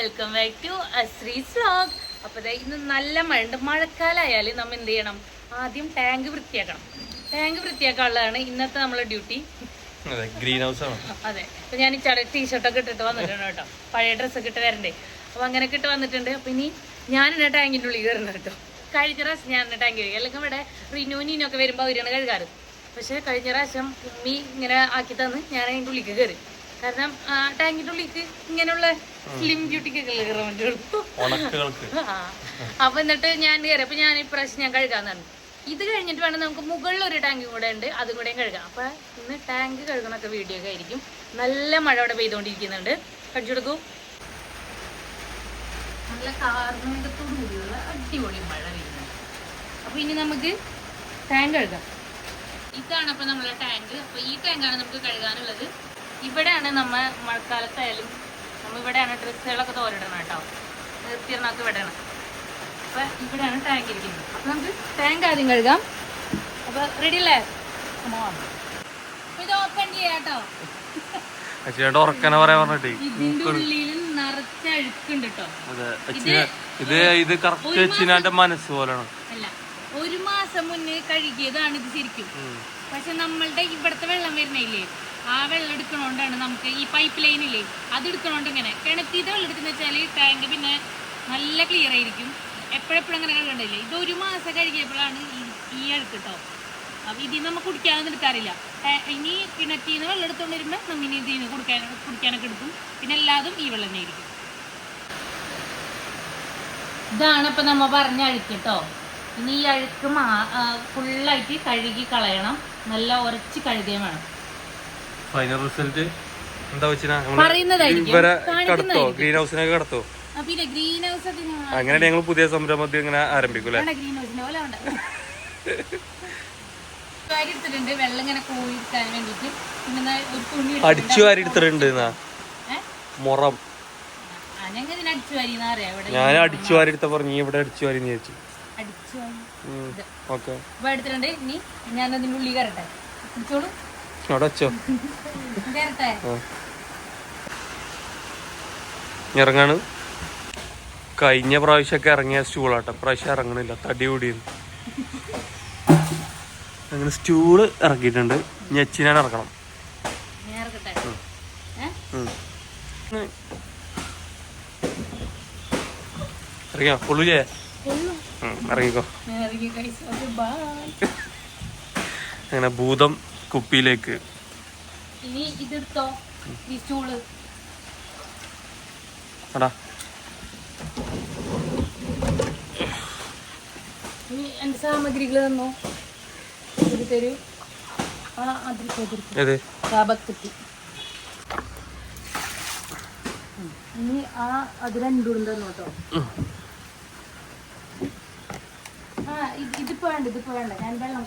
Welcome back to അശ്രീ vlog അപ്പൊ ദേ ഇന്ന് നല്ല മഴ ഉണ്ട് മഴക്കാലായാൽ നമ്മ എന്ത് ചെയ്യണം? ആദ്യം ടാങ്ക് വൃത്തിയാക്കണം. ടാങ്ക് വൃത്തിയാക്കാനുള്ളതാണ് ഇന്നത്തെ നമ്മളെ ഡ്യൂട്ടി അതെ ഗ്രീൻ ഹൗസ് ആണ്. അതെ. അപ്പൊ ഞാൻ ഈ ചട ടീഷർട്ടൊക്കെ ഇട്ടിട്ട് വന്നിട്ടുണ്ട് കേട്ടോ. പഴയ ഡ്രസ്സൊക്കെ ഇട്ട് വരണ്ടേ. അപ്പൊ അങ്ങനെ ഇട്ട് വന്നിട്ടുണ്ട്. അപ്പൊ ഇനി ഞാൻ എന്നെ ടാങ്കിന്റെ ഉള്ളിൽ കയറുന്നത് കേട്ടോ. കഴിഞ്ഞ പ്രാവശ്യം ഞാൻ എന്നെ ടാങ്ക് കഴുകി അല്ലെങ്കിൽ ഇവിടെ റിനൂനിനൊക്കെ വരുമ്പോൾ അവരാണ് കഴുകാറ്. പക്ഷെ കഴിഞ്ഞ പ്രാവശ്യം ഉമ്മി ഇങ്ങനെ ആക്കി തന്ന് ഞാൻ അതിന്റെ ഉള്ളിലേക്ക് കയറി. കാരണം ടാങ്കിന്റെ ഉള്ളിക്ക് ഇങ്ങനെയുള്ള സ്ലിം ബ്യൂട്ടിക്കൊക്കെ കയറാൻ വേണ്ടിയുള്ളൂ. അപ്പൊ എന്നിട്ട് ഞാൻ കയറി. അപ്പൊ ഞാൻ ഇപ്രാവശ്യം ഞാൻ കഴുകാന്നാണ് ഇത് കഴിഞ്ഞിട്ട് വേണം നമുക്ക് മുകളിൽ ഒരു ടാങ്കും കൂടെ ഉണ്ട്. അതും കൂടെയും കഴുകാം. അപ്പൊ ഇന്ന് ടാങ്ക് കഴുകണൊക്കെ വീഡിയോ ഒക്കെ ആയിരിക്കും. നല്ല മഴ അവിടെ പെയ്തുകൊണ്ടിരിക്കുന്നുണ്ട് കടിച്ചെടുക്കൂ നല്ല കാർമേഘത്തോടു കൂടിയുള്ള അടിപൊളി മഴ പെയ്യുന്നുണ്ട് അപ്പൊ ഇനി നമുക്ക് ടാങ്ക് കഴുകാം. ഇതാണ് അപ്പൊ നമ്മളെ ടാങ്ക്. അപ്പൊ ഈ ടാങ്കാണ് നമുക്ക് കഴുകാനുള്ളത്. ഇവിടെയാണ് നമ്മൾ മഴക്കാലത്തായാലും നമ്മ ഇവിടെയാണ് ഡ്രസ്സുകളൊക്കെ തോരിടണം കേട്ടോ. നിർത്തിയിടണമൊക്കെ ഇവിടെയാണ്. അപ്പൊ ഇവിടെയാണ് ടാങ്ക് ഇരിക്കുന്നത്. അപ്പൊ നമുക്ക് ടാങ്ക് ആദ്യം കഴുകാം. അപ്പൊ റെഡി അല്ലേ ഇത് ഓപ്പൺ ചെയ്യാട്ടോ ഇത് ഇത് കറക്റ്റ് മനസ്സ് പോലെയാണ്. ഒരു മാസം മുന്നേ കഴുകിയതാണ് ഇത് ശരിക്കും. പക്ഷെ നമ്മളുടെ ഇവിടത്തെ വെള്ളം വരുന്നില്ലേ ആ വെള്ളം എടുക്കണോണ്ടാണ് നമുക്ക് ഈ പൈപ്പ് ലൈനില്ലേ അത് എടുക്കണോണ്ട് ഇങ്ങനെ. കിണറ്റിത്തെ വെള്ളം എടുക്കുന്ന വെച്ചാൽ ടാങ്ക് പിന്നെ നല്ല ക്ലിയർ ആയിരിക്കും. എപ്പോഴെപ്പോഴും അങ്ങനെ കണ്ടില്ലേ ഇത് ഒരു മാസം കഴുകിയപ്പോഴാണ് ഈ- അടുത്ത് കേട്ടോ അപ്പം ഇതിൽ നമ്മൾ കുടിക്കാനൊന്നും എടുക്കാറില്ല. ഇനി കിണറ്റിൽ നിന്ന് വെള്ളം എടുത്തോണ്ട് വരുമ്പോൾ നമ്മൾ ഇനി ഇതിൽ നിന്ന് കുടിക്കാൻ കുടിക്കാനൊക്കെ എടുക്കും. പിന്നെ എല്ലാതും ഈ വെള്ളം തന്നെ ആയിരിക്കും. ഇതാണ് ഇപ്പം നമ്മൾ പറഞ്ഞ അഴുക്ക് കേട്ടോ ഇനി ഈ അഴുക്ക് മാ ഫുള്ളായിട്ട് കഴുകി കളയണം. നല്ല ഉരച്ച് കഴുകുകയും വേണം. ഫൈനൽ റിസൾട്ട് എന്താ വെച്ചാ ഇവരെ കടത്തോ. ഗ്രീൻ ഹൗസിനൊക്കെ കടത്തോ അങ്ങനെ ഞങ്ങൾ പുതിയ സംരംഭത്തിൽ ഇങ്ങനെ ആരംഭിക്കും അല്ലേ? ഗ്രീൻ ഹൗസിന്റെ പോലെ വേണ്ട. വെള്ളം ഇങ്ങനെ കോരി എടുക്കാൻ വേണ്ടിട്ട് പിന്നെ ഒരു തുണി അടിച്ചു വാരി എടുത്തിട്ടുണ്ട് മുറം. ഞാൻ അടിച്ചു വാരി എടുത്ത പറഞ്ഞു ഇവിടെ അടിച്ചു വാരി ചോദിച്ചു. ഓക്കെ. അതിന്റെ ഉള്ളിൽ പിടിച്ചോളൂ അവിടെ വെച്ചോ. ഇറങ്ങാണ്. കഴിഞ്ഞ പ്രാവശ്യമൊക്കെ ഇറങ്ങിയ സ്റ്റൂളാട്ടോ. പ്രാവശ്യം ഇറങ്ങണില്ല. തടി അങ്ങനെ സ്റ്റൂൾ ഇറക്കിയിട്ടുണ്ട്. ഞെച്ചിനാണ് ഇറക്കണം. ഇറങ്ങിയോ? ഉം, ഇറങ്ങിക്കോ. അങ്ങനെ ഭൂതം കുപ്പിയിലേക്ക്. ഇനി ഇതെടുത്തോ ഈ സ്റ്റൂൾ എടാ. ഇനി എന്റെ സാമഗ്രികൾ തന്നോ? ഇത് തരൂ. ആ അതിരിക്കും അതിരിക്കും ഏത്? ആ ഇനി ആ അത് രണ്ടും തന്നു കേട്ടോ. ഉം. ആ ഇത് ഇതിപ്പോ വേണ്ട ഇതിപ്പോ വേണ്ട. ഞാൻ വെള്ളം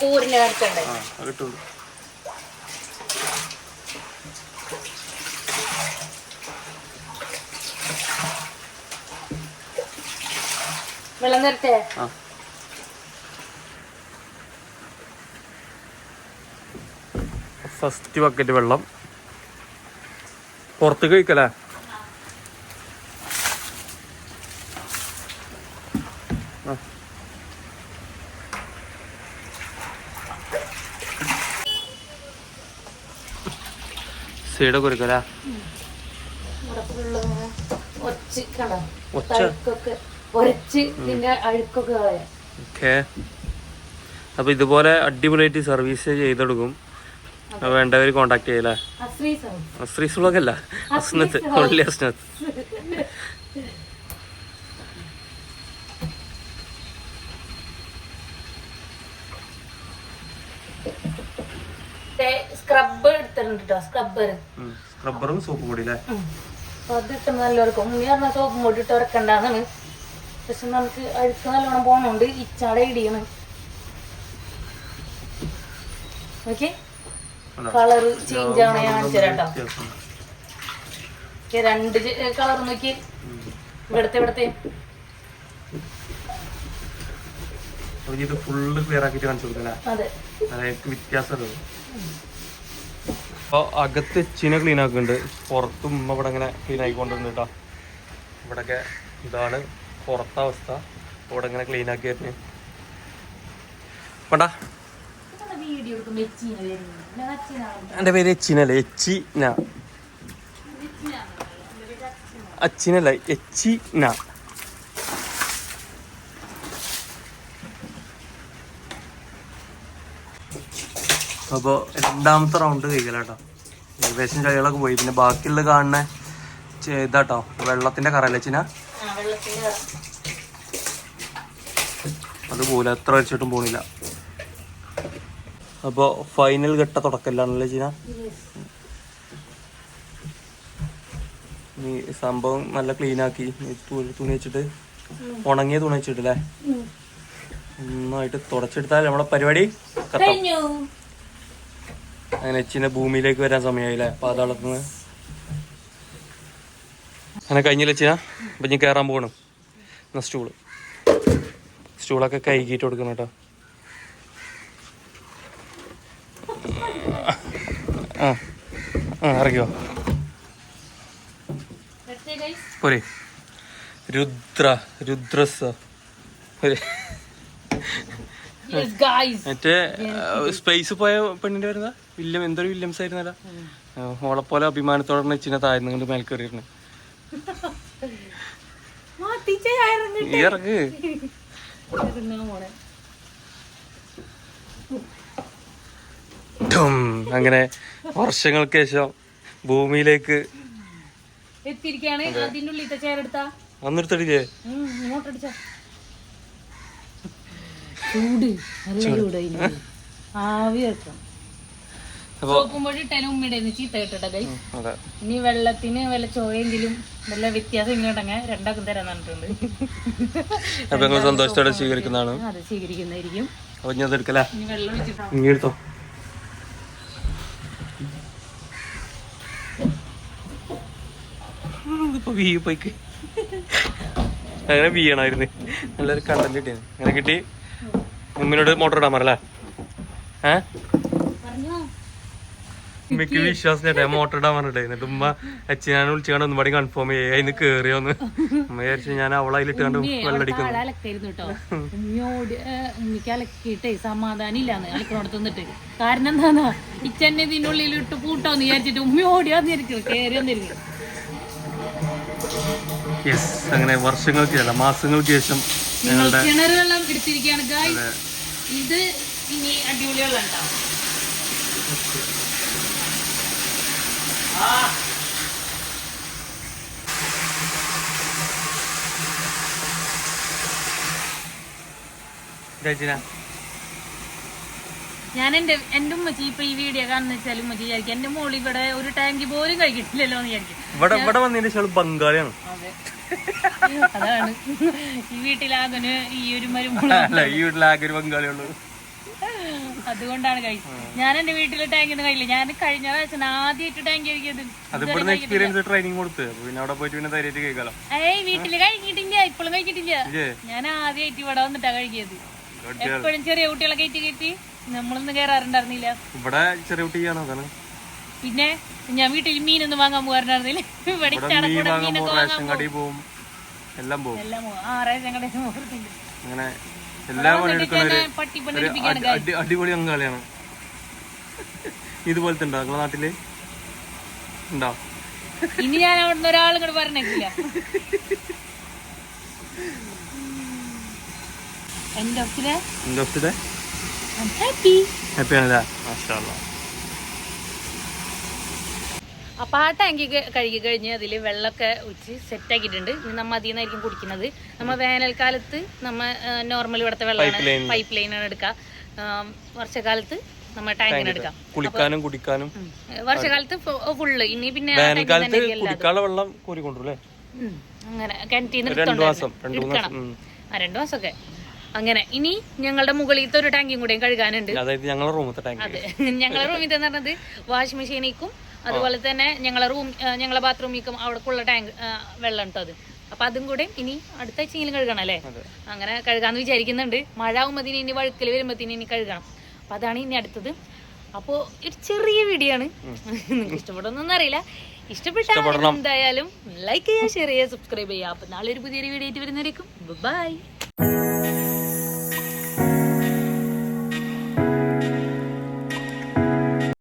കോരി തരാം കേട്ടോ വെള്ളം ആ. ഫസ്റ്റ് ബക്കറ്റ് വെള്ളം. പുറത്ത് കഴിക്കലേ ആ. സൈഡൊക്കെ ഒരുക്കലേ ഇവിടെ ഫുള്ള് ഒച്ച് കള ഒച്ച അഴുക്കൊക്കെ ഒരച്ച് ഇതിന്റെ അഴുക്കൊക്കെ കൊടുക്കലാ ഓക്കെ. അപ്പൊ ഇതുപോലെ അടിപൊളിയായിട്ട് സർവീസ് ചെയ്തെടുക്കും. വേണ്ടവർ കോണ്ടാക്ട് ചെയ്യലേ വ്ളോഗ് അല്ല അസ്നത്ത് ഉള്ളി അസ്നത്ത്. സ്ക്രബ് കേട്ടോ സ്ക്രബ്ബർ സ്ക്രബ്ബറും സോപ്പ് പൊടി അല്ലേ അതിട്ട് നല്ലവർക്കും ഉമ്മി പറഞ്ഞ സോപ്പ് പൊടി ഇട്ട് ഉറക്കണ്ടാന്നാണ്. പക്ഷെ നമുക്ക് അഴുക്ക് നല്ലോണം പോണോണ്ട് ഇച്ചാട ഇടിയാണ്. ഓക്കെ? കളർ ചേഞ്ച് ആവണ ഞാൻ രണ്ട് കളർ നോക്കി. ഇവിടത്തെ ഇവിടത്തെ. ഇത് ഫുള്ള് ക്ലിയർ ആക്കിയിട്ട് കാണിച്ചു അതായത് വ്യത്യാസം അപ്പോൾ അകത്ത് എച്ചിനെ ക്ലീൻ ആക്കുന്നുണ്ട്. പുറത്തും ഉമ്മ ഇവിടെ ഇങ്ങനെ ക്ലീൻ ആക്കിക്കൊണ്ടിരുന്നു കേട്ടോ ഇവിടെയൊക്കെ ഇതാണ് പുറത്തെ അവസ്ഥ. ഇവിടെ ഇങ്ങനെ ക്ലീൻ ആക്കി എച്ചീന വരുന്നു എന്റെ പേര് എച്ചിനല്ല എച്ചി ന അച്ചിനല്ല എച്ചി ന അപ്പോൾ രണ്ടാമത്തെ റൗണ്ട് കഴിക്കലാട്ടോ. ഏകദേശം ചളികളൊക്കെ പോയി. പിന്നെ ബാക്കിയുള്ള കാണുന്ന ചെയ്താട്ടോ ഇതാട്ടോ. വെള്ളത്തിന്റെ കറയല്ലേ ചിന വെള്ളത്തിന്റെ അത് പോലെ എത്ര വെച്ചിട്ടും പോണില്ല. അപ്പോൾ ഫൈനൽ ഘട്ട തുടക്കല്ലാണല്ലേ ചിന നീ സംഭവം നല്ല ക്ലീൻ ആക്കി. തുണി വെച്ചിട്ട് ഉണങ്ങിയ തുണി വെച്ചിട്ടല്ലേ? നന്നായിട്ട് തുടച്ചെടുത്താൽ നമ്മളെ പരിപാടി കത്തം? അങ്ങനെ എച്ചിനെ ഭൂമിയിലേക്ക് വരാൻ സമയമായില്ലേ പാതാളത്ത് നിന്ന് അങ്ങനെ കഴിഞ്ഞില്ല ചിന അപ്പൊ ഇനി കയറാൻ പോകണം എന്നാ സ്റ്റൂൾ. സ്റ്റൂളൊക്കെ കൈകിട്ട് കൊടുക്കണം കേട്ടോ. ആ ആ ഇറങ്ങിയോ? പോരെ. രുദ്ര രുദ്രസ്. മറ്റേ സ്പേസ് പോയ പെണ്ണിന്റെ വരുന്ന വില്യം എന്തൊരു വില്യംസ് ആയിരുന്നല്ല. ഓളെ പോലെ അഭിമാനത്തോടെ ഇച്ചിനെ താഴ്ന്നു മേൽക്കേറിയിരുന്നു. മേൽക്കറിയിരുന്നു ഇറങ്ങ്. അങ്ങനെ വർഷങ്ങൾക്ക് ശേഷം ഭൂമിയിലേക്ക് ആവിയർക്കാം ചേരെടുത്താ ഇങ്ങോട്ടടിച്ച. ചൂട് നല്ല ചൂട്. ആവി ഇനി വെള്ളത്തിന് വല്ല ചോയെങ്കിലും വല്ല വ്യത്യാസം ഇങ്ങോട്ടങ്ങ രണ്ടാക്കും തരാൻ പറഞ്ഞിട്ടുണ്ട്. അപ്പൊ ഞങ്ങൾ സന്തോഷത്തോടെ സ്വീകരിക്കുന്നതാണ്? അത് സ്വീകരിക്കുന്നതായിരിക്കും. അപ്പൊ ഞാൻ എടുക്കല്ലേ ഇനി എടുത്തോ? ഇപ്പൊ വീ പോയിക്ക്. അങ്ങനെ വീണായിരുന്നു. നല്ലൊരു കണ്ടന്റ് കിട്ടിയത്. അങ്ങനെ കിട്ടി. ഉമ്മിനോട് മോട്ടോർ ഇടാൻ പറയല്ലേ ഏ? പറഞ്ഞോ ഉമ്മയ്ക്ക് വിശ്വാസം ചേട്ടാ മോട്ടർ ഇടാൻ പറഞ്ഞിട്ടേ എന്നിട്ട് ഉമ്മ ഞാൻ വിളിച്ചാണ്ട് ഒന്നും പാടി കൺഫേം ചെയ്യേ അതിന് കേറിയോന്ന് ഉമ്മ വിചാരിച്ചു ഞാൻ അവളായിട്ട് അതിലിട്ട് കണ്ട് വെള്ളടിക്കുന്നു. ഉമ്മിക്ക് അലക്കിയിട്ടേ സമാധാനം ഇല്ലാന്ന് അലക്കണോടത്ത് നിന്നിട്ട്. കാരണം എന്താന്നാ? ഇച്ചന്നെ ഇതിനുള്ളിൽ ഇട്ട് പൂട്ടോന്ന് വിചാരിച്ചിട്ട് ഉമ്മി ഓടിയാന്നിരിക്കും കേറി വന്നിരിക്കും യെസ് അങ്ങനെ വർഷങ്ങൾക്ക് അല്ല മാസങ്ങൾക്ക് ശേഷം ഞങ്ങളുടെ കിണർ വെള്ളം എടുത്തിരിക്കുകയാണ്. ഇത് ഇനി അടിപൊളി വെള്ളം ഉണ്ടാവും ഞാൻ എന്റെ എന്റെ ഉമ്മച്ചി ഇപ്പൊ ഈ വീഡിയോ കാണുന്ന വെച്ചാൽ ഉമ്മച്ചി വിചാരിക്കും എന്റെ മോൾ ഇവിടെ ഒരു ടാങ്കി പോലും കഴിക്കിട്ടില്ലല്ലോ എന്ന് വിചാരിക്കും. ഇവിടെ ഇവിടെ വന്നതിന് ശേഷം ബംഗാളിയാണ്. അതെ. അതാണ്. ഈ വീട്ടിലാകന് ഈ ഒരു മരുമോൾ അല്ല ഈ വീട്ടിലാകെ ഒരു ബംഗാളിയുള്ളൂ അതുകൊണ്ടാണ് കഴിച്ചത്. ഞാൻ എന്റെ വീട്ടിലെ ടാങ്കി ഒന്നും കഴിയില്ല ഞാൻ കഴിഞ്ഞ പ്രാവശ്യം ആദ്യമായിട്ട് ടാങ്കി കഴിക്കുന്നത് എക്സ്പീരിയൻസ് ട്രെയിനിങ് കൊടുത്ത്. പിന്നെ അവിടെ പോയിട്ട് പിന്നെ ധൈര്യമായിട്ട് കേൾക്കാലോ ഏയ് വീട്ടിൽ കഴിക്കിട്ടില്ല ഇപ്പോഴും കഴിക്കിട്ടില്ല ഞാൻ ആദ്യമായിട്ട് ഇവിടെ വന്നിട്ടാ കഴിക്കിയത്. എപ്പോഴും ചെറിയ കുട്ടികളെ കയറ്റി കയറ്റി നമ്മളൊന്നും കയറാറുണ്ടായിരുന്നില്ല ഇവിടെ ചെറിയ കുട്ടിയാണോ അതാണ്. പിന്നെ ഞാൻ വീട്ടിൽ മീനൊന്നും വാങ്ങാൻ പോകാറുണ്ടായിരുന്നില്ല. ഇവിടെ വാങ്ങാൻ പോകും എല്ലാം പോകും എല്ലാം പോകും. ആ റേഷൻ കടയിൽ അങ്ങനെ എല്ലാ അടിപൊളി ബംഗാളിയാണ് ഇതുപോലത്തെ ഉണ്ടോ നിങ്ങളെ നാട്ടിൽ? ഉണ്ടോ? ഇനി ഞാൻ അവിടുന്ന് ഒരാളും കൂടെ പറഞ്ഞേക്കില്ല എന്റെ ഒപ്പിൽ എന്റെ ഒഫിലെ ഹാപ്പി ഹാപ്പി ആണല്ലേ മാഷാ അല്ലാ. അപ്പൊ ആ ടാങ്കി കഴുകി കഴിഞ്ഞ് അതിൽ വെള്ളമൊക്കെ ഒഴിച്ച് സെറ്റ് ആക്കിയിട്ടുണ്ട്. ഇനി നമ്മ അതിൽ നിന്നായിരിക്കും കുടിക്കുന്നത്. നമ്മൾ വേനൽക്കാലത്ത് നമ്മൾ നോർമൽ ഇവിടുത്തെ വെള്ളമാണ്. പൈപ്പ് ലൈനാണ് എടുക്കുക. വർഷക്കാലത്ത് നമ്മ ടാങ്കിന് എടുക്കാം. കുളിക്കാനും കുടിക്കാനും. വർഷക്കാലത്ത് വർഷകാലത്ത് ഫുള്ള് ഇനി പിന്നെ കുടിക്കാനുള്ള വെള്ളം കോരി. അങ്ങനെ. കിണറ്റിന്ന് ഒരു രണ്ടു മാസം രണ്ടു മൂന്ന് എടുക്കണം. ആ രണ്ടു മാസമൊക്കെ. അങ്ങനെ. ഇനി ഞങ്ങളുടെ മുകളിലത്തെ ഒരു ടാങ്കിയും കൂടെയും കഴുകാനുണ്ട്. അതായത് ഞങ്ങളുടെ റൂമത്തെ ടാങ്ക് അതെ. ഞങ്ങളുടെ റൂമിൽ എന്ന് പറഞ്ഞത് വാഷിംഗ് മെഷീനിക്കും അതുപോലെ തന്നെ ഞങ്ങളുടെ റൂം ഞങ്ങളുടെ ബാത്റൂമിക്കും അവിടേക്കുള്ള ടാങ്ക് വെള്ളം കേട്ടോ അത്. അപ്പൊ അതും കൂടെ ഇനി അടുത്ത ആഴ്ചയെങ്കിലും കഴുകണം അല്ലേ? അങ്ങനെ കഴുകാന്ന് വിചാരിക്കുന്നുണ്ട്. മഴ ആകുമ്പോൾ ഇനി വഴുക്കൽ വരുമ്പോ ഇനി കഴുകണം. അപ്പൊ അതാണ് ഇനി അടുത്തത്. അപ്പോ ഒരു ചെറിയ വീഡിയോ ആണ് നിങ്ങൾക്ക് ഇഷ്ടപ്പെടുന്നൊന്നും അറിയില്ല. ഇഷ്ടപ്പെട്ടാൽ എന്തായാലും ലൈക്ക് ചെയ്യുക ഷെയർ ചെയ്യുക സബ്സ്ക്രൈബ് ചെയ്യുക. അപ്പൊ നാളെ ഒരു പുതിയൊരു വീഡിയോ ആയിട്ട് വരുന്നതായിരിക്കും ബൈ